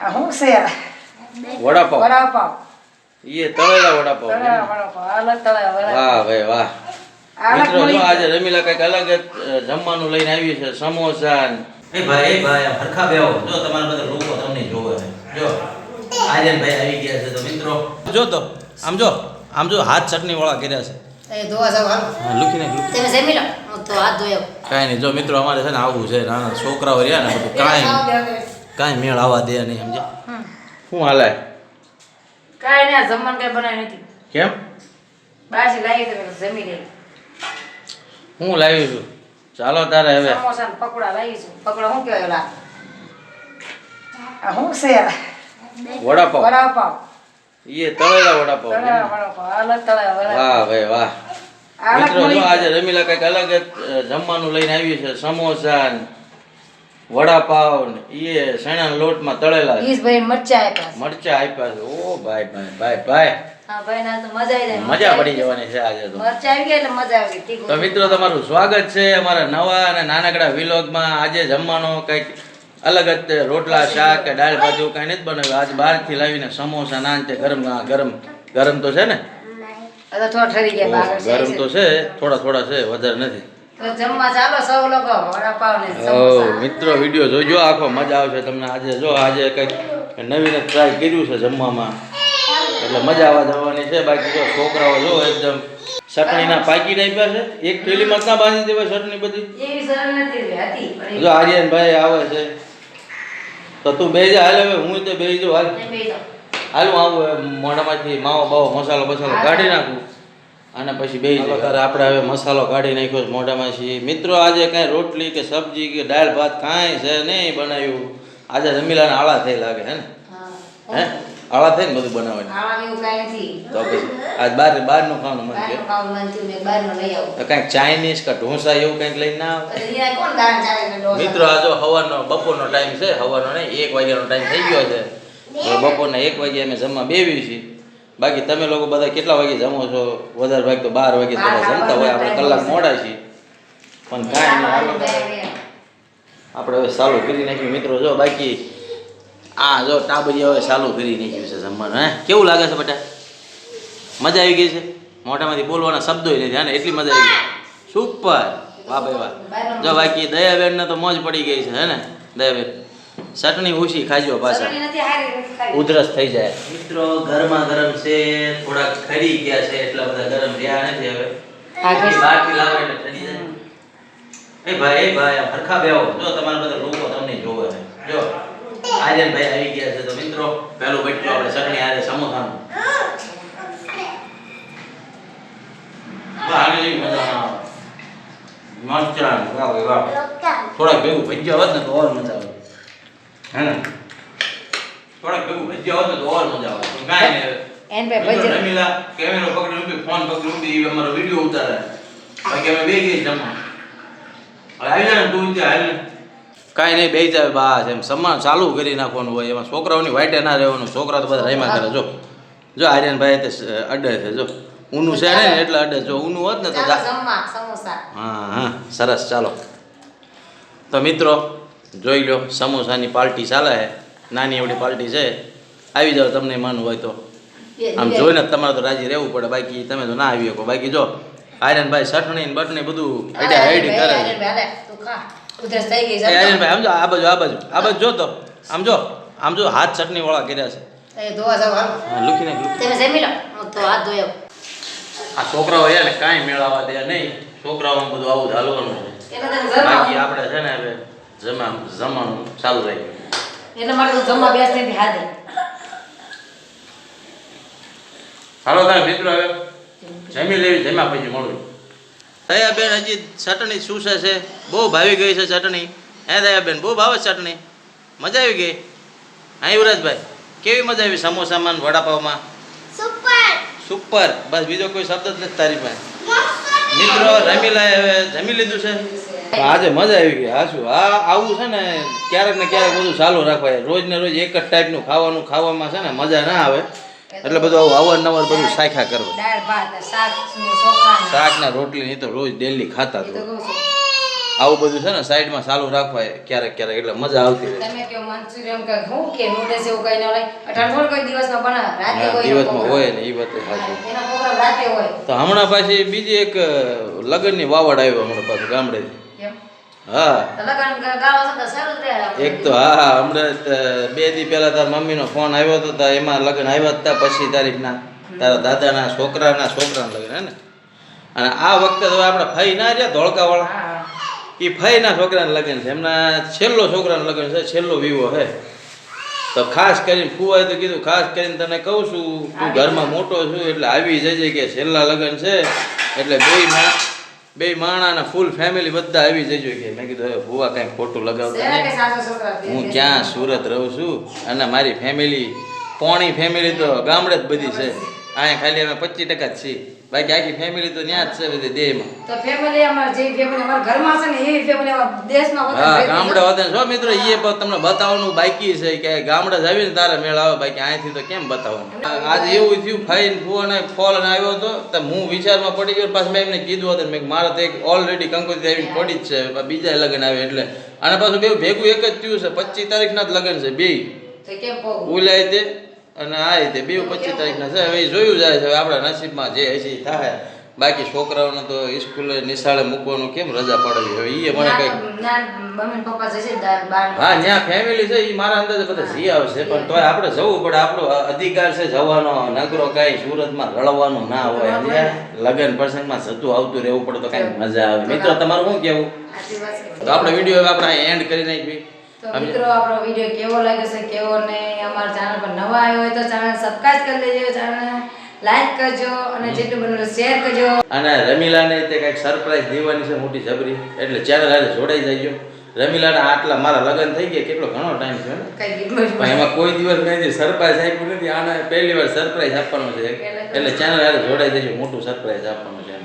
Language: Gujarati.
આ શું છે? વડાપાવ. વડાપાવ. ઈએ તળેલા વડાપાવ. તળેલા વડાપાવ. અલગ તળેલા વડાપાવ. વાહ ભાઈ વાહ. મિત્રો જો આજે રમીલા કંઈક અલગ જ જમવાનું લઈને આવી છે સમોસા ને- એ ભાઈ એ ભાઈ હરખા બેહો. જો તમારા બધા લોકો તમને જોવે છે. જો આર્યન ભાઈ આવી ગયા છે તો મિત્રો. જો તો આમ જો આમ જો હાથ ચટણી વાળા કર્યા છે. એ ધોવા જાવ હાલો. હા, નાખ લુખી તમે જમી લો. હું તો હાથ ધોયો કાંઈ નહીં જો મિત્રો અમારે છે ને આવું છે નાના છોકરાઓ રહ્યા ને બધું કાંઈ કાંઈ મેળ આવવા દે નહીં સમજે શું હાલે? કાંઈ નહીં જમવાનું કાંઈ બનાવ્યું નથી. કેમ? બાસી લાવી તમે જમી લે હું લાવી છું? ચાલો તારે હવે. સમોસા ને પકોડા લાવી છું. પકોડા શું કહેવાય ઓલા? આ શું છે? વડાપાવ. વડાપાવ. એ તળેલા વડાપાવ. તળેલા વડાપાવ. અલગ તળેલા વડાપાવ. વાહ ભાઈ વાહ. મિત્રો જો આજે રમીલા કંઈક અલગ જ જમવાનું લઈને આવી છે. સમોસા ને વડાપાવ ને એ સણાના લોટમાં તળેલા છે. ભાઈ મરચા આપ્યા. મરચા આપ્યા છે. ઓ ભાઈ ભાઈ ભાઈ ભાઈ. હા ભાઈ ના તો મજા આવી જાય. મજા પડી જવાની છે આજે તો. મરચા આવી ગયા એટલે મજા આવી તો મિત્રો તમારું સ્વાગત છે અમારા નવા અને નાનકડા વિલોગમાં. આજે જમવાનો કંઈક અલગ જ રોટલા શાક કે દાળ ભાજુ કંઈ નથી બનાવ્યું. આજ બહારથી લાવીને સમોસા નાન તે ગરમ ગરમ ગરમ તો છે ને? ગરમ તો છે. થોડા થોડા છે વધારે નથી. મિત્રો વીડિયો જોજો આખો મજા આવશે તમને આજે. જો આજે કંઈક નવીન ટ્રાય કર્યું છે જમવામાં. એટલે મજા આવવા જવાની છે. બાકી જો છોકરાઓ જો એકદમ ચટણીના પાકી નાખ્યા છે. એક થેલીમાં ના બાંધી દેવાય ચટણી બધી? જો આર્યન આર્યનભાઈ આવે છે. તો તું બે જા હાલ હવે હું તે બે જો હાલ. હાલ હું આવું મોઢામાંથી માવો બાવો મસાલો બસાલો કાઢી નાખું. અને પછી બે તારે આપણે હવે મસાલો કાઢી નાખ્યો છે છીએ મિત્રો આજે કાંઈ રોટલી કે સબ્જી કે દાળ ભાત કાંઈ છે નહીં બનાવ્યું. આજે જમીલાને આળા થઈ લાગે હે ને? હે. આળા થઈ ને બધું બનાવવાની? તો પછી આજ બહાર બહારનું ખાવાનું મન થયું. ખાવાનું મન થયું મેં બહારનું લઈ આવું. તો કાંઈક ચાઇનીઝ કે ઢોસા એવું કંઈક લઈને ના આવે? મિત્રો આ જો સવારનો બપોરનો ટાઈમ છે. સવારનો નહીં એક વાગ્યાનો ટાઈમ થઈ ગયો છે. બપોરના એક વાગ્યા અમે જમવા બેવી છીએ. બાકી તમે લોકો બધા કેટલા વાગે જમો છો? વધારે ભાગ તો બાર વાગે બધા જમતા હોય આપણે કલાક મોડા છીએ. પણ કાંઈ નહીં આપણે હવે ચાલુ કરી નાખ્યું મિત્રો. જો બાકી આ જો ટાબરિયા હવે ચાલુ કરી નાખ્યું છે જમવાનું હે? કેવું લાગે છે બેટા? મજા આવી ગઈ છે? મોઢામાંથી બોલવાના શબ્દો નથી હા ને? એટલી મજા આવી ગઈ. સુપર. વાહ ભાઈ વાહ. જો બાકી દયાબેનને તો મોજ પડી ગઈ છે હે ને? દયાબેન. ચટણી ઉછી ખાજો પાછા. ઉધરસ થઈ જાય. મિત્રો ઘરમાં ગરમ છે થોડાક ખરી ગયા છે એટલા બધા ગરમ રહ્યા નથી હવે. બહારથી લાવે એટલે ઠરી જાય. એ ભાઈ ભાઈ હરખા બેહો. જો તમારા બધા લોકો તમને જોવે છે. જો આર્યન ભાઈ આવી ગયા છે તો મિત્રો પહેલું આપણે ચટણી આરે સમોસાનું. મજા ના આવે. મરચાં, વાહ વાહ થોડાક ભેગું ભજ્યા હોત ને તો ઓર મજા આવે. હે ને? થોડાક ભેગું ભજીયા હોત તો ઓર મજા આવે. પણ કાંઈ નહીં. એન પે ભજીયા. રમીલા કેમેરો પકડી ઊભી ફોન પકડી ઊભી ઈ અમારો વિડિયો ઉતારે. બાકી અમે બે ગઈ જમવા. આવી જાય તું ત્યાં હાલ કાંઈ નહીં બેસી જાય બસ. એમ સમાન ચાલુ કરી નાખવાનું હોય. એમાં છોકરાઓની વાઈટે ના રહેવાનું. છોકરા તો બધા રમ્યા કરે. જો જો આર્યનભાઈ તે અડે છે. જો ઊનું છે ને એટલે અડે જો ઊનું હોત ને તો જા- હા હા. સરસ ચાલો. તો મિત્રો જોઈ લો સમોસાની પાર્ટી ચાલે છે નાની એવડી પાર્ટી છે આવી જાઓ તમને મન હોય તો. આમ જોઈને તમારે તો રાજી રહેવું પડે બાકી તમે તો ના આવી શકો બાકી જો આયરન ચટણી સઠણી બટણી બધું આઈડિયા આઈડી કરે આયરન ભાઈ તું ખા. ઉધરસ થઈ ગઈ એ છે આર્યનભાઈ આમ જો આ બાજુ આ બાજુ આ બાજુ જો તો આમ જો આમ જો હાથ ચટણી વાળા કર્યા છે. લુખી નાખ લુખી. તમે જમી લો તો હાથ ધોયો. આ છોકરાઓ છે ને કાંઈ મેળવવા દે નહીં. છોકરાઓમાં બધું આવું ચાલવાનું છે. બાકી આપણે છે ને હવે જમા જમવાનું ચાલુ રાખ્યું. એટલે મારે તો જમવા બેસતી હતી હાજર હાલો તમે મિત્રો હવે. જમી લેવી જમ્યા પછી મળું. દયાબેન હજી ચટણી શું છે. બહુ ભાવી ગઈ છે ચટણી. હે દયાબેન બહુ ભાવે ચટણી. મજા આવી ગઈ? હા યુવરાજભાઈ કેવી મજા આવી સમોસામાં વડાપાવમાં? સુપર. બસ બીજો કોઈ શબ્દ જ નથી તારી પાસે. મિત્રો રમી લે હવે જમી લીધું છે? આજે મજા આવી ગઈ હા શું? આ આવું છે ને ક્યારેક ને ક્યારેક બધું ચાલુ રાખવાય. રોજ ને રોજ એક જ ટાઈપનું ખાવાનું ખાવામાં છે ને મજા ના આવે. એટલે બધું આવું અવારનવાર બધું સાખ્યા કરવું. શાક ને રોટલી નહીં તો રોજ ડેલી ખાતા જ. આવું બધું છે ને સાઈડમાં ચાલુ રાખવાય ક્યારેક ક્યારેક એટલે મજા આવતી રહે. તમે મંચુરિયન કે હું કે નૂડલ્સ એવું કઈ ન હોય. કોઈ દિવસમાં બનાવે રાતે હોય દિવસમાં હોય ને એ વાત સાચી. એનો program રાતે હોય. તો હમણાં પાછી બીજી એક લગ્નની વાવડ આવ્યો હમણાં પાછું ગામડેથી. હા. એક તો હા હમણાં બે દી પહેલા તારા મમ્મીનો ફોન આવ્યો હતો તા એમાં લગ્ન આવ્યા હતા પછી તારીખના. તારા દાદાના છોકરાના છોકરાના લગ્ન હે ને? અને આ વખતે તો આપણે ફઈ ના રહ્યા ધોળકાવાળા. એ ફઈના છોકરાના લગ્ન છે. એમના છેલ્લો છોકરાનો લગ્ન છે છેલ્લો વિવો હે તો ખાસ કરીને ફુવાએ તો કીધું ખાસ કરીને તને કહું છું તું ઘરમાં મોટો છું એટલે આવી જજે કે છેલ્લા લગ્ન છે. એટલે બે માં બે માણાના ફૂલ ફેમિલી બધા આવી જજો કે મેં કીધું હવે ભૂવા કાંઈ ખોટું લગાવતા નહીં. હું ક્યાં સુરત રહું છું? અને મારી ફેમિલી પોણી ફેમિલી તો ગામડે જ બધી છે. અહીંયા ખાલી અમે પચીસ ટકા જ છીએ. બાકી આખી ફેમિલી તો ત્યાં જ છે બધી દેહમાં. તો ફેમિલી અમાર જે ફેમિલી અમારા ઘરમાં છે ને એવી ફેમિલી દેશમાં હા ગામડા વધે જો મિત્રો એ તમને બતાવવાનું બાકી છે કે ગામડે જ આવીને તારે મેળ આવે. બાકી અહીંથી તો કેમ બતાવવાનું? આજે એવું થયું ફાઈન ફોન ફોન આવ્યો હતો તો હું વિચારમાં પડી ગયો પાછું મેં એમને કીધું હતું મેં મારે તો એક ઓલરેડી કંકોત્રી આવીને પડી જ છે. બીજા લગ્ન આવે એટલે. અને પાછું બે ભેગું એક જ થયું છે પચીસ તારીખના જ લગ્ન છે બે. તો કેમ પોગું? ઓલા તે અને આ રીતે બે પચીસ તારીખના છે. હવે એ જોયું જાય છે આપણા નસીબમાં જે હશે એ થાય. બાકી છોકરાઓને તો સ્કૂલે નિશાળે મૂકવાનું કેમ રજા પડવી? હવે એ મને બાર. હા ત્યાં ફેમિલી છે એ મારા અંદાજે બધા જી આવશે પણ તોય આપણે જવું પડે. આપણો અધિકાર છે જવાનો નગરો કાંઈ સુરતમાં રળવાનું ના હોય. લગન પ્રસંગમાં જતું આવતું રહેવું પડે તો કાંઈ મજા આવે. મિત્રો તમારું શું કહેવું? છે. તો આપણે વીડિયો આપણે એન્ડ કરી નાખી તો મિત્રો આપણો વીડિયો કેવો લાગ્યો છે કેવો નહીં અમારા ચેનલ પર નવા આવ્યો હોય તો ચેનલ સબસ્ક્રાઇબ કરી લેજો ચેનલ લાઈક કરજો અને જેટલું બને શેર કરજો. અને રમીલાને તે કંઈક સરપ્રાઈઝ દેવાની છે મોટી જબરી. એટલે ચેનલ હારે જોડાઈ જજો રમીલાના આટલા મારા લગ્ન થઈ ગયા કેટલો ઘણો ટાઈમ છે ને. એમાં કોઈ દિવસ મેં સરપ્રાઈઝ આપ્યું નથી આને પહેલી વાર સરપ્રાઈઝ આપવાનું છે. એટલે ચેનલ હારે જોડાઈ જજો મોટું સરપ્રાઈઝ આપવાનું છે.